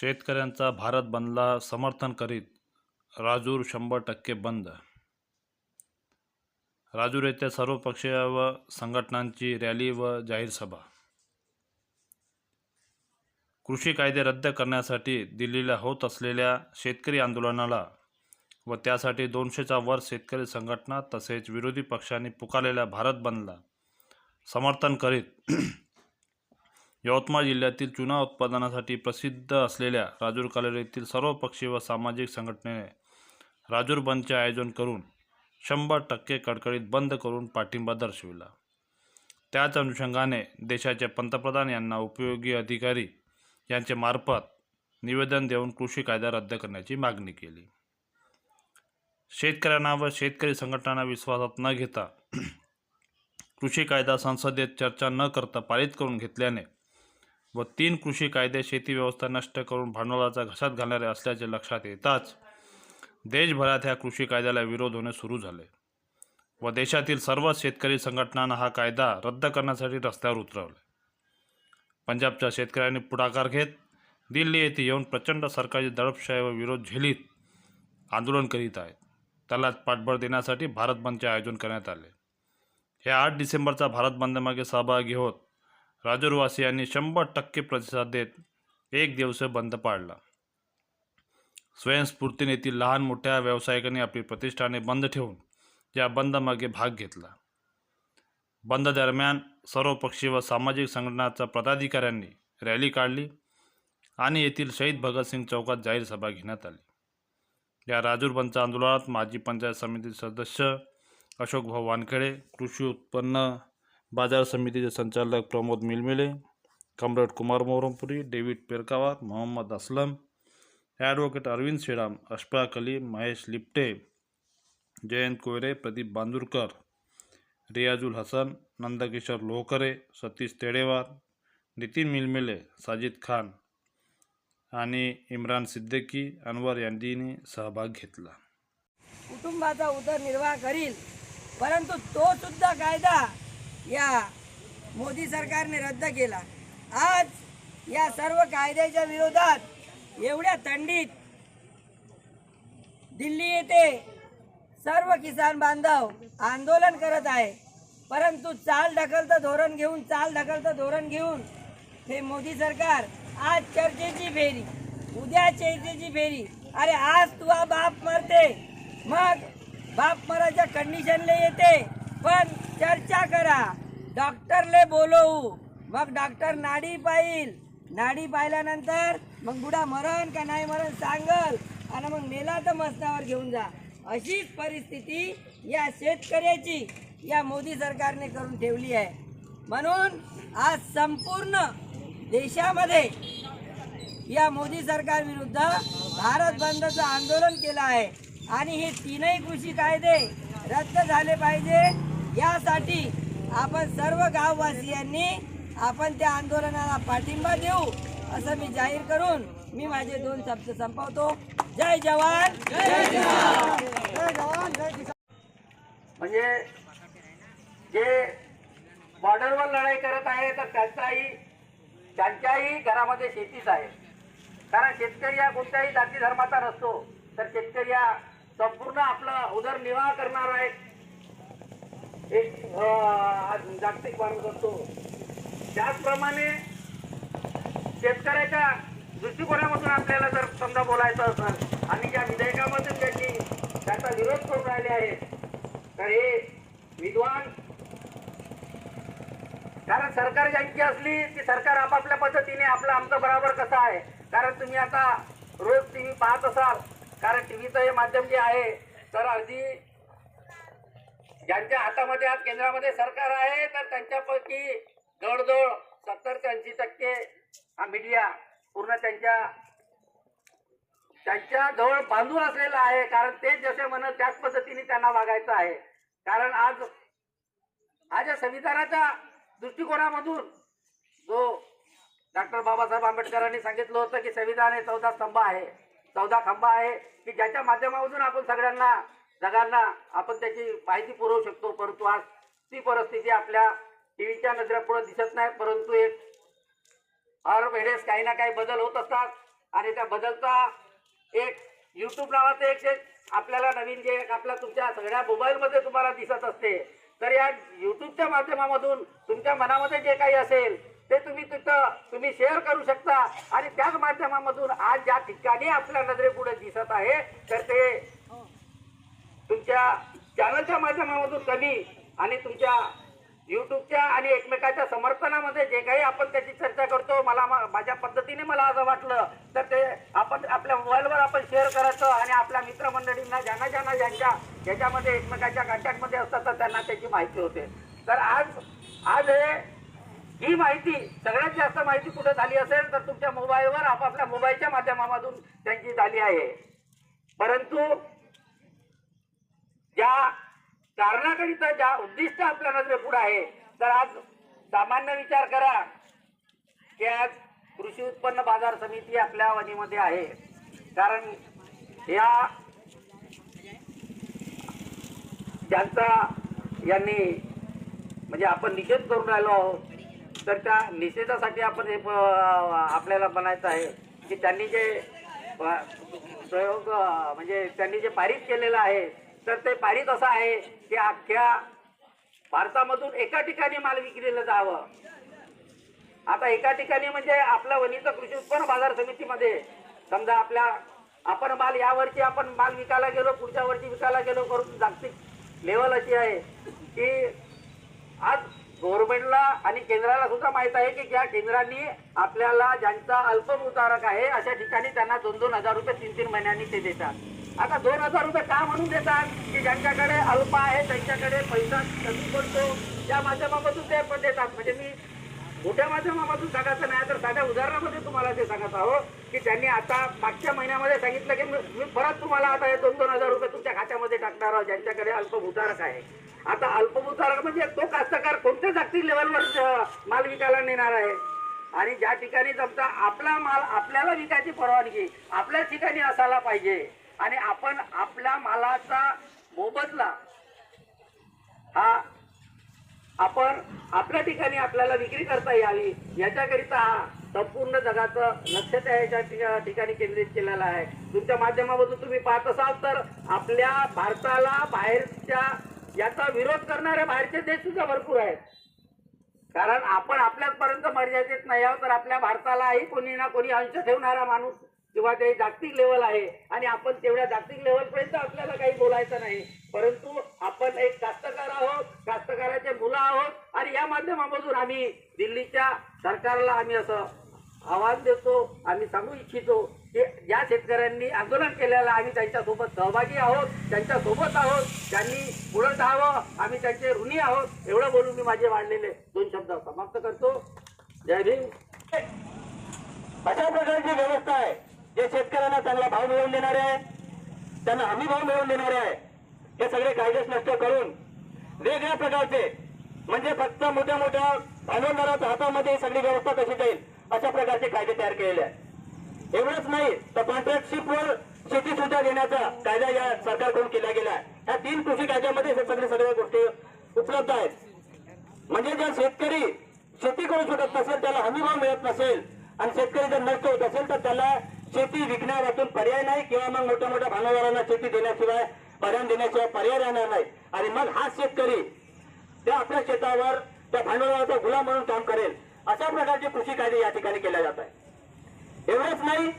शेतकऱ्यांचा भारत बंदला समर्थन करीत राजूर शंभर टक्के बंद. राजूर येथे सर्व पक्षीय व संघटनांची रॅली व जाहीर सभा. कृषी कायदे रद्द करण्यासाठी दिल्लीला होत असलेल्या शेतकरी आंदोलनाला व त्यासाठी दोनशेचा वर शेतकरी संघटना तसेच विरोधी पक्षांनी पुकारलेल्या भारत बंदला समर्थन करीत यवतमाळ जिल्ह्यातील चुना उत्पादनासाठी प्रसिद्ध असलेल्या राजूर कॉलेज सर्व पक्षी व सामाजिक संघटनेने राजूर बंदचे आयोजन करून शंभर टक्के कडकडीत बंद करून पाठिंबा दर्शविला. त्याच अनुषंगाने देशाचे पंतप्रधान यांना उपयोगी अधिकारी यांचे मार्फत निवेदन देऊन कृषी कायदा रद्द करण्याची मागणी केली. शेतकऱ्यांना व शेतकरी संघटनांना विश्वासात न घेता कृषी कायदा संसदेत चर्चा न करता पारित करून घेतल्याने व तीन कृषी कायदे शेती व्यवस्था नष्ट करून भांडवलाचा घशात घालणारे असल्याचे लक्षात येताच देशभरात ह्या कृषी कायद्याला विरोध होणे सुरू झाले. व देशातील सर्व शेतकरी संघटनांना हा कायदा रद्द करण्यासाठी रस्त्यावर उतरवले. पंजाबच्या शेतकऱ्यांनी पुढाकार घेत दिल्ली येथे येऊन प्रचंड सरकारची दडपशाही व विरोध झेलीत आंदोलन करीत आहेत. त्याला पाठबळ देण्यासाठी भारत बंदचे आयोजन करण्यात आले. हे आठ डिसेंबरचा भारत बंदमागे सहभागी होत राजूरवासियांनी शंभर टक्के प्रतिसाद देत एक दिवस बंद पाडला. स्वयंस्फूर्तीने ती लहान मोठ्या व्यावसायिकांनी आपली प्रतिष्ठाने बंद ठेवून या बंदमागे भाग घेतला. बंद दरम्यान सर्वपक्षीय व सामाजिक संघटनाच्या पदाधिकाऱ्यांनी रॅली काढली आणि येथील शहीद भगतसिंग चौकात जाहीर सभा घेण्यात आली. या राजूर बंदच्या आंदोलनात माजी पंचायत समिती सदस्य अशोकभाऊ वानखेडे कृषी उत्पन्न बाजार समितीचे संचालक Pramod Milmile comrade Kumar Moharampuri David Perkawar Mohammad Aslam advocate Arvind Shriram Ashfaq Ali Mahesh Lipte Jayant Koyre Pradeep Bandurkar Riyazul Hasan Nandkishor Lohkare Satish Tedewar Nitin Milmile Sajid Khan आणि इम्रान सिद्दीकी अनवर यांनी सहभाग घेतला. कुटुंबाचा उदरनिर्वाह करील परंतु तो सुद्धा कायदा या मोदी सरकारने रद्द केला. आज या सर्व कायद्याच्या विरोधात एवढ्या थंडीत दिल्ली येथे सर्व किसान बांधव आंदोलन करत आहे. परंतु चाल ढकलतं धोरण घेऊन चाल ढकलतं धोरण घेऊन हे मोदी सरकार आज चर्चेची फेरी उद्या चर्चेची फेरी. अरे आज तुझा बाप मरते. मग बाप मराच्या कंडिशनला येते. पण चर्चा करा. डॉक्टरले बोलवू. मग डॉक्टर नाडी पाहिल. नाडी पाहिल्यानंतर मग बुडा मरण का नाही मरण सांगल. आणि मग मेला तर मस्तावर घेऊन जा. अशीच परिस्थिती या शेतकऱ्याची या मोदी सरकारने करून ठेवली आहे. म्हणून आज संपूर्ण देशामध्ये या मोदी सरकार विरुद्ध भारत बंदचं आंदोलन केलं आहे. आणि हे तीनही कृषी कायदे रद्द झाले पाहिजे. यासाठी आपण सर्व गाववासियांनी आपण त्या आंदोलनाला पाठिंबा देऊ असं मी जाहीर करून मी माझे दोन शब्द संपवतो. जय जवान! जय जवान! म्हणजे जे बॉर्डरवर लढाई करत आहे तर त्यांचाही त्यांच्याही घरामध्ये शेतीच आहे. कारण शेतकरी हा कोणत्याही जाती धर्माचा नसतो. तर शेतकरी हा संपूर्ण आपला उदरनिर्वाह करणार आहे एक जागतिक माणूस असतो त्याचप्रमाणे शेतकऱ्याच्या दृष्टिकोनामधून आपल्याला जर समजा बोलायचं असेल आणि ज्या विधेयकामध्ये त्यांनी त्याचा विरोध करून राहिले आहेत तर हे विद्वान कारण सरकार ज्यांची असली ती सरकार आपापल्या पद्धतीने आपलं आमचं बरोबर कसं आहे? कारण तुम्ही आता रोज टी व्ही पाहत असाल कारण टी व्हीचं हे माध्यम जे आहे तर अगदी ज्यांच्या हातामध्ये आज केंद्रामध्ये सरकार आहे तर त्यांच्यापैकी जवळजवळ सत्तर ते ऐंशी टक्के हा मीडिया पूर्ण त्यांच्या त्यांच्या जवळ बांधून असलेला आहे. कारण ते जसे म्हणत त्याच पद्धतीने त्यांना वागायचं आहे. कारण आज आज या संविधानाच्या दृष्टिकोनामधून जो डॉक्टर बाबासाहेब आंबेडकरांनी सांगितलं होतं की संविधान हे चौदा स्तंभ आहे. चौदा खंबा आहे. की ज्याच्या माध्यमामधून आपण सगळ्यांना जगांना आपण त्याची माहिती पुरवू शकतो परंतु आज ती परिस्थिती आपल्या टीव्हीच्या नजरेपुढे दिसत नाही परंतु एक हर वेळेस काही ना काही बदल होत असतात. आणि त्या बदलचा एक यूट्यूब नावाचं एक जे आपल्याला नवीन जे एक आपल्या तुमच्या सगळ्या मोबाईलमध्ये तुम्हाला दिसत असते. तर या यूट्यूबच्या माध्यमामधून तुमच्या मनामध्ये जे काही असेल ते तुम्ही तिथं तुम्ही शेअर करू शकता. आणि त्याच माध्यमामधून आज ज्या ठिकाणी आपल्या नजरेपुढे दिसत आहे तर ते तुमच्या चॅनलच्या माध्यमामधून कमी आणि तुमच्या युट्यूबच्या आणि एकमेकाच्या समर्थनामध्ये जे काही आपण त्याची चर्चा करतो मला माझ्या पद्धतीने मला असं वाटलं तर ते आपण आपल्या मोबाईलवर आपण शेअर करायचं आणि आपल्या मित्रमंडळींना ज्यांना ज्यांना ज्यांच्या ज्याच्यामध्ये एकमेकाच्या कॉन्टॅक्टमध्ये असतात तर त्यांना त्याची माहिती होते. तर आज आज हे ही माहिती सगळ्यात जास्त माहिती कुठे झाली असेल तर तुमच्या मोबाईलवर आपापल्या मोबाईलच्या माध्यमामधून त्यांची झाली आहे. परंतु ज्या कारणाकरिता ज्या उद्दिष्ट आपल्या नजरे पुढे आहे तर आज सामान्य विचार करा की आज कृषी उत्पन्न बाजार समिती आपल्या वणीमध्ये आहे. कारण या ज्यांचा यांनी म्हणजे आपण निषेध करून राहिलो आहोत तर त्या निषेधासाठी आपण हे आपल्याला बनायचं आहे की त्यांनी जे प्रयोग म्हणजे त्यांनी जे पारित केलेलं आहे तर ते पारित असं आहे की अख्ख्या भारतामधून एका ठिकाणी माल विक्रीला जावं. आता एका ठिकाणी म्हणजे आपल्या वणीचा कृषी उत्पन्न बाजार समितीमध्ये समजा आपल्या आपण माल यावरती आपण माल विकायला गेलो पुढच्या वर्षी विकायला गेलो करून जागतिक लेवल अशी आहे की आज गव्हर्नमेंटला आणि केंद्राला सुद्धा माहीत आहे की ज्या केंद्रांनी आपल्याला ज्यांचा अल्पभूतारक आहे अशा ठिकाणी त्यांना दोन दोन हजार रुपये तीन तीन महिन्यांनी ते देतात. आता दोन हजार रुपये का म्हणून देतात? की ज्यांच्याकडे अल्प आहे त्यांच्याकडे पैसा कमी पडतो. त्या माध्यमामधून ते पण देतात. म्हणजे मी मोठ्या माध्यमामधून सांगायचं नाही तर साध्या उदाहरणामध्ये तुम्हाला ते सांगत आहोत की त्यांनी आता मागच्या महिन्यामध्ये सांगितलं की मी परत तुम्हाला आता हे दोन दोन हजार रुपये तुमच्या खात्यामध्ये टाकणार आहोत ज्यांच्याकडे अल्पभूधारक आहे. आता अल्पभूधारक म्हणजे तो कास्तकार कोणत्या जागतिक लेवलवर माल विकायला नेणार आहे? आणि ज्या ठिकाणी जमता आपला माल आपल्याला विकायची परवानगी आपल्या ठिकाणी असायला पाहिजे. आणि आपण आपल्या मालाचा मोबदला हा आपण आपल्या ठिकाणी आपल्याला विक्री करता यावी याच्याकरिता हा संपूर्ण जगाचं लक्ष त्या ठिका- ठिकाणी केंद्रित केलेलं आहे. तुमच्या माध्यमामधून तुम्ही पाहत असाल तर आपल्या भारताला बाहेरच्या याचा विरोध करणारे बाहेरचे देश सुद्धा भरपूर आहेत. कारण आपण आपल्यापर्यंत मर्यादित नाही आहोत तर आपल्या भारतालाही कोणी ना कोणी अंश ठेवणारा माणूस किंवा ते जागतिक लेवल आहे आणि आपण तेवढ्या जागतिक लेवलपर्यंत आपल्याला काही बोलायचं नाही. परंतु आपण एक कास्तकार आहोत कास्तकाराचे मुलं आहोत आणि या माध्यमामधून आम्ही दिल्लीच्या सरकारला आम्ही असं आवाहन देतो आम्ही सांगू इच्छितो की ज्या शेतकऱ्यांनी आंदोलन केलेलं आम्ही त्यांच्यासोबत सहभागी आहोत त्यांच्यासोबत आहोत त्यांनी पुढं जावं आम्ही त्यांचे ऋणी आहोत एवढं बोलून मी माझे वाढलेले दोन शब्द समाप्त करतो. जय भीम. अशा प्रकारची व्यवस्था आहे. जे शेतकऱ्यांना चांगला भाव मिळवून देणारे आहे त्यांना हमी भाव मिळवून देणारे आहे हे सगळे कायदेच नष्ट करून वेगळ्या प्रकारचे म्हणजे फक्त मोठ्या मोठ्या भांडवलदाराच्या हातामध्ये सगळी व्यवस्था कशी जाईल अशा प्रकारचे कायदे तयार केलेले आहेत. एवढंच नाही तर कॉन्ट्रॅक्टशिपवर शेती सुद्धा देण्याचा कायदा या सरकारकडून केला गेला आहे. या तीन कृषी कायद्यामध्ये हे सगळे सगळ्या गोष्टी उपलब्ध आहेत. म्हणजे जर शेतकरी शेती करू शकत नसेल त्याला हमी भाव मिळत नसेल आणि शेतकरी जर नष्ट होत असेल तर त्याला शेती विकण्या पर्याय नाही किंवा मग मोठ्या मोठ्या भांडवलांना शेती देण्याशिवाय पर्याय देण्याशिवाय पर्याय राहणार नाही. आणि मग हा शेतकरी त्या आपल्या शेतावर त्या भांडवलाचा गुलाम म्हणून काम करेल. अशा प्रकारचे कृषी कायदे या ठिकाणी केले जात आहे एवढंच नाही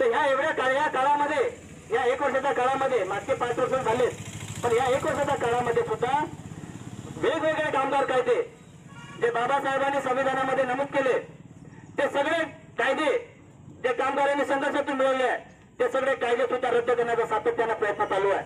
तर ह्या एवढ्या काळ या काळामध्ये या एक वर्षाच्या काळामध्ये मागचे पाच वर्ष झाले पण या एक वर्षाच्या काळामध्ये सुद्धा वेगवेगळे कामगार कायदे जे बाबासाहेबांनी संविधानामध्ये नमूद केले ते सगळे कायदे जे कामगारांनी संघर्षातून मिळवले आहे ते सगळे कायदे सुद्धा रद्द करण्याचा सातत्यानं प्रयत्न चालू आहे.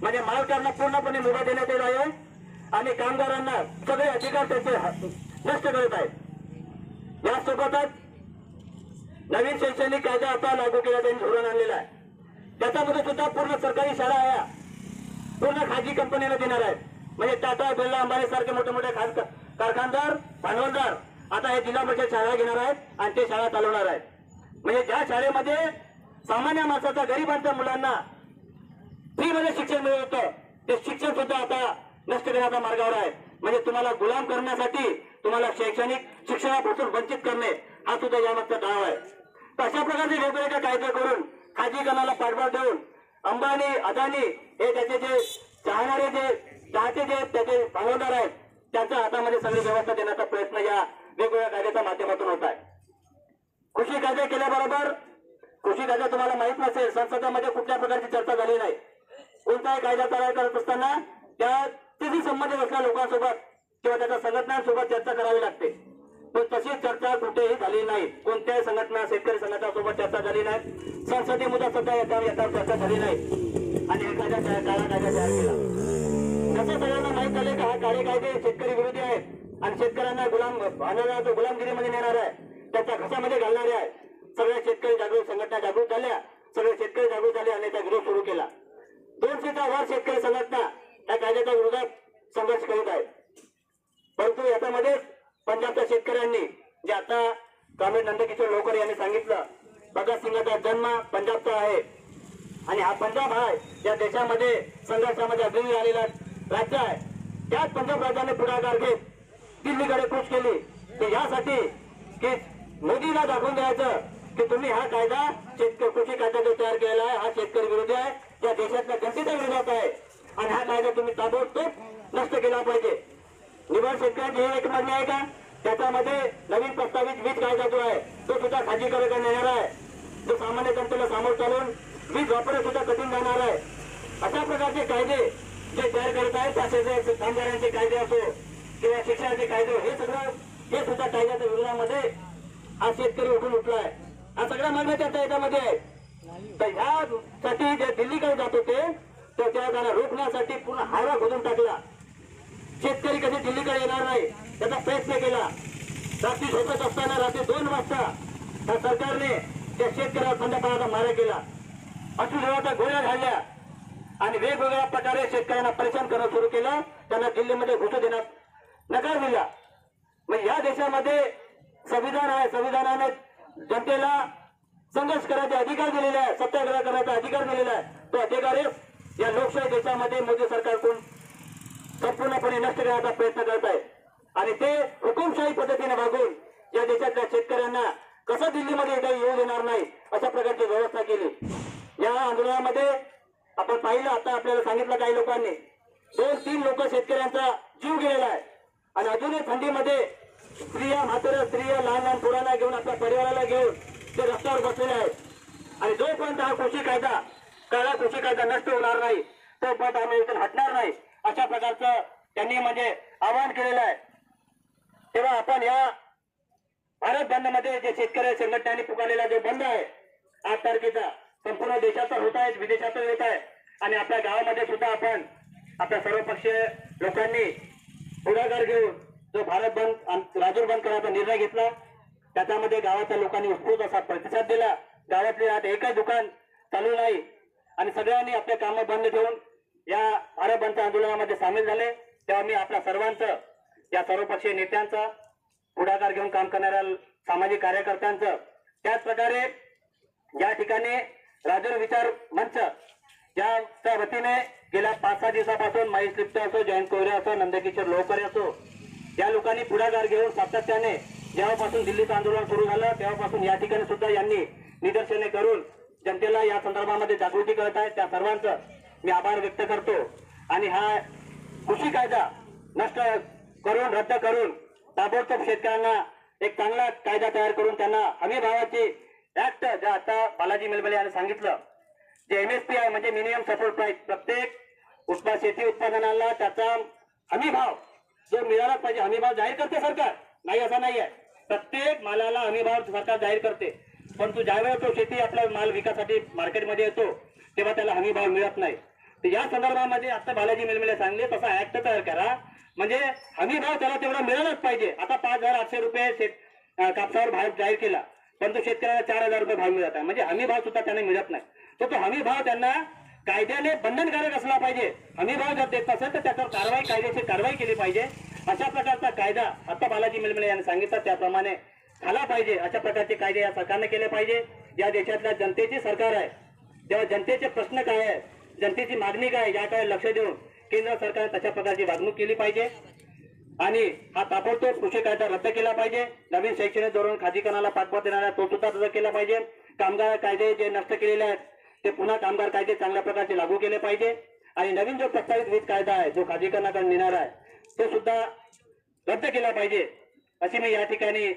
म्हणजे मालकांना पूर्णपणे मुभा देण्यात येत आहे आणि कामगारांना सगळे अधिकार त्याचे नष्ट करत आहेत. यासोबतच नवीन शैक्षणिक कायदा आता लागू केला त्यांनी धोरण आणलेला आहे. त्याच्यामध्ये सुद्धा पूर्ण सरकारी शाळा आहे पूर्ण खाजगी कंपनीला देणार आहेत. म्हणजे टाटा बिर्ला अंबानी सारखे मोठे मोठे खास कारखानदार भांडवलदार आता हे जिल्हा परिषद शाळा घेणार आहेत आणि ते शाळा चालवणार आहेत. म्हणजे ज्या शाळेमध्ये सामान्य माणसाचा गरिबांच्या मुलांना फ्रीमध्ये शिक्षण मिळत होतं ते शिक्षण सुद्धा आता नष्ट करण्याच्या मार्गावर आहे. म्हणजे तुम्हाला गुलाम करण्यासाठी तुम्हाला शैक्षणिक शिक्षणापासून वंचित करणे हा सुद्धा यामागचा डाव आहे. तर अशा प्रकारचे वेगवेगळे कायदे करून खाजगीकरणाला पाठबळ देऊन अंबानी अदानी हे त्याचे जे चाहणारे जे चाहते जे त्याचे भागवणार आहेत त्यांच्या हातामध्ये सगळी व्यवस्था देण्याचा प्रयत्न या वेगवेगळ्या कायद्याच्या माध्यमातून होत आहे. कृषी कायदे केल्याबरोबर कृषी कायदा तुम्हाला माहीत नसेल संसदेमध्ये कुठल्या प्रकारची चर्चा झाली नाही. कोणताही कायदा तयार करत असताना त्या तिथे संबंधित असलेल्या लोकांसोबत किंवा त्याच्या संघटनांसोबत चर्चा करावी लागते. पण तशी चर्चा कुठेही झाली नाही. कोणत्याही संघटना शेतकरी संघटनासोबत चर्चा झाली नाही. संसदीय मुद्दा सुद्धा याच्यावर याच्यावर चर्चा झाली नाही. आणि एखाद्या काळा कायदा तयार केला. जसं सगळ्यांना माहीत झाले की हा काळे कायदे शेतकरी विरोधी आहेत. आणि शेतकऱ्यांना गुलाम भांडवला तो गुलामगिरीमध्ये नेणार आहे. त्याच्या घशामध्ये घालणारे आहे सगळ्या शेतकरी जागृत संघटना जागृत झाल्या. सगळे शेतकरी जागृत झाले आणि त्याचा विरोध सुरू केला. दोनशेचा वर शेतकरी संघटना या कायद्याच्या विरोधात संघर्ष करीत आहेत. परंतु याच्यामध्ये पंजाबच्या शेतकऱ्यांनी जे आता कॉम्रेड नंदकिशोर लोकर यांनी सांगितलं भगतसिंगाचा जन्म पंजाबचा आहे आणि हा पंजाब हा या देशामध्ये संघर्षामध्ये अग्रणी आलेला राज्य आहे. त्याच पंजाब राज्याने पुढाकार घेत दिल्लीकडे कूच केली. की यासाठी की मोदीला दाखवून द्यायचं की तुम्ही हा कायदा शेतकरी कृषी कायदा जो तयार केला आहे. हा शेतकरी विरोधी आहे. त्या देशातल्या जनतेच्या विरोधात आहे. आणि हा कायदा तुम्ही ताबडतोब नष्ट केला पाहिजे. निवड शेतकऱ्यांची ही एक मागणी आहे का? त्याच्यामध्ये नवीन प्रस्तावित वीज कायदा जो आहे तो सुद्धा खाजगीकरण येणार आहे. जो सामान्य जनतेला सामोर चालून वीज वापरणे सुद्धा कठीण जाणार आहे. अशा प्रकारचे कायदे जे तयार करत आहेत त्या कामगारांचे कायदे असो किंवा शिक्षणाचे कायदे हे सगळं हे सुद्धा कायद्याच्या विरोधामध्ये हा शेतकरी उठून उठलाय. हा सगळ्या मागण्या त्याच्या याच्यामध्ये आहेत. तर ह्यासाठी जे दिल्लीकडे जात होते तर त्या रोखण्यासाठी पूर्ण हायवा खोदून टाकला. शेतकरी कधी दिल्लीकडे येणार नाही त्याचा प्रयत्न केला. रात्री झोपत असताना रात्री दोन वाजता त्या सरकारने त्या शेतकऱ्याला संध्याकाळाचा मारा केला. अठरा गोळ्या घालल्या आणि वेगवेगळ्या प्रकारे शेतकऱ्यांना परेशान करणं सुरू केलं. त्यांना दिल्लीमध्ये घुसू देण्यात नकार दिला. मग या देशामध्ये संविधान आहे संविधानाने जनतेला संघर्ष करायचे अधिकार दिलेले आहे सत्याग्रह करण्याचा अधिकार दिलेला आहे. तो अधिकार या लोकशाही देशामध्ये मोदी सरकारकडून संपूर्णपणे नष्ट करण्याचा प्रयत्न करत आहे. आणि ते हुकुमशाही पद्धतीने वागून या देशातल्या शेतकऱ्यांना कसं दिल्लीमध्ये काही येऊ देणार नाही अशा प्रकारची व्यवस्था केली. या आंदोलनामध्ये आपण पाहिलं आता आपल्याला सांगितलं काही लोकांनी दोन तीन लोक शेतकऱ्यांचा जीव गेलेला आहे. आणि अजूनही थंडीमध्ये स्त्रिया म्हाताऱ्या स्त्रिया लहान लहान पुराला घेऊन आपल्या परिवाराला घेऊन ते रस्त्यावर बसलेले आहेत. आणि जोपर्यंत हा कृषी कायदा काळा कृषी कायदा नष्ट होणार नाही तोपर्यंत आम्ही इथून हटणार नाही अशा प्रकारचं त्यांनी म्हणजे आवाहन केलेलं आहे. तेव्हा आपण या भारत बंदमध्ये जे शेतकरी संघटनांनी पुकारलेला जो बंद आहे आठ तारखेचा संपूर्ण देशाचा होत आहे विदेशाचा होत आहे. आणि आपल्या गावामध्ये सुद्धा आपण आपल्या सर्वपक्षीय लोकांनी पुढाकार घेऊन जो भारत बंद राजूर बंद करण्याचा निर्णय घेतला त्याच्यामध्ये गावाच्या लोकांनी उत्स्फूर्त असा प्रतिसाद दिला. गावातले आज एकच दुकान चालू नाही आणि सगळ्यांनी आपले काम बंद ठेवून या भारत बंदच्या आंदोलनामध्ये सामील झाले. तेव्हा मी आपल्या सर्वांचं या सर्वपक्षीय नेत्यांचं पुढाकार घेऊन काम करणाऱ्या सामाजिक कार्यकर्त्यांचं त्याच प्रकारे या ठिकाणी राजूर विचार मंच याच्या वतीने गेल्या पाच सहा दिवसापासून महेश लिप्ते असो जयंत कोयरे असो नंदकिशोर लोहकरे असो या लोकांनी पुढाकार घेऊन सातत्याने जेव्हापासून दिल्लीचं आंदोलन सुरू झालं तेव्हापासून या ठिकाणी सुद्धा यांनी निदर्शने करून जनतेला या संदर्भामध्ये जागृती करत आहेत. त्या सर्वांचं मी आभार व्यक्त करतो. आणि हा कृषी कायदा नष्ट करून रद्द करून ताबडतोब शेतकऱ्यांना एक चांगला कायदा तयार करून त्यांना हमी भावाची ऍक्ट जे आता बालाजी मेलबले यांनी सांगितलं जे पी आहे म्हणजे मिनिमम सपोर्ट प्राईस प्रत्येक उत्पा शेती उत्पादनाला त्याचा हमी भाव जो मिळालाच पाहिजे हमीभाव जाहीर करते सरकार. नाही असं नाही आहे. प्रत्येक मालाला हमीभाव सरकार जाहीर करते. परंतु ज्यावेळेस तो शेती आपला माल विकासाठी मार्केटमध्ये येतो तेव्हा त्याला हमीभाव मिळत नाही. तर या संदर्भामध्ये आता बालाजी मिलमिले सांगले तसा ऍक्ट तयार करा. म्हणजे हमीभाव त्याला तेवढा मिळालाच पाहिजे. आता पाच हजार आठशे रुपये शेत कापसावर भाव जाहीर केला परंतु शेतकऱ्याला चार हजार रुपये भाव मिळत आहे म्हणजे हमी भाव सुद्धा त्यांना मिळत नाही. तर तो हमी भाव त्यांना कायद्याने बंधनकारक असला पाहिजे. हमीभाव जर देत नसेल तर त्याच्यावर कारवाई कायदेशीर कारवाई केली पाहिजे. अशा प्रकारचा कायदा आता बालाजी मेलमेले यांनी सांगितलं. त्याप्रमाणे झाला पाहिजे. अशा प्रकारचे कायदे या सरकारने केले पाहिजे. या देशातल्या जनतेची सरकार आहे. जेव्हा जनतेचे प्रश्न काय आहेत? जनतेची मागणी काय आहे? याकडे लक्ष देऊन केंद्र सरकारने तशा प्रकारची वागणूक केली पाहिजे. आणि हा ताबडतोब कृषी कायदा रद्द केला पाहिजे. नवीन शैक्षणिक धोरण खाजगीकरणाला पाठबळ देणारा तो सुद्धा रद्द केला पाहिजे. कामगार कायदे जे नष्ट केलेले आहेत ते पुन्हा कामगार कायदे चांगल्या प्रकारचे लागू केले पाहिजे. आणि नवीन जो प्रस्तावित वीज कायदा आहे जो खाजगीकरणाकडे नेणार आहे तो सुद्धा रद्द केला पाहिजे अशी मी या ठिकाणी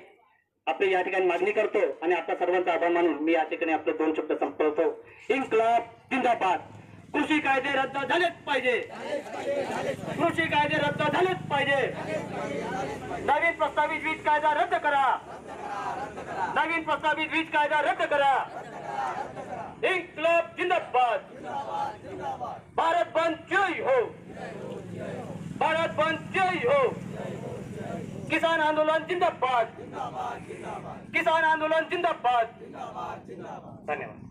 आपली या ठिकाणी मागणी करतो आणि आपला सर्वांचा आभार मानून मी या ठिकाणी आपले दोन शब्द संपवतो. क्लब जिंदाबाद. कृषी कायदे रद्द झालेच पाहिजे. कृषी कायदे रद्द झालेच पाहिजे. नवीन प्रस्तावित वीज कायदा रद्द करा. नवीन प्रस्तावित वीज कायदा रद्द करा. इन्कलाब जिंदाबाद. भारत बंद जय हो. भारत बंद जय हो. किसान आंदोलन जिंदाबाद. किसान आंदोलन जिंदाबाद. धन्यवाद.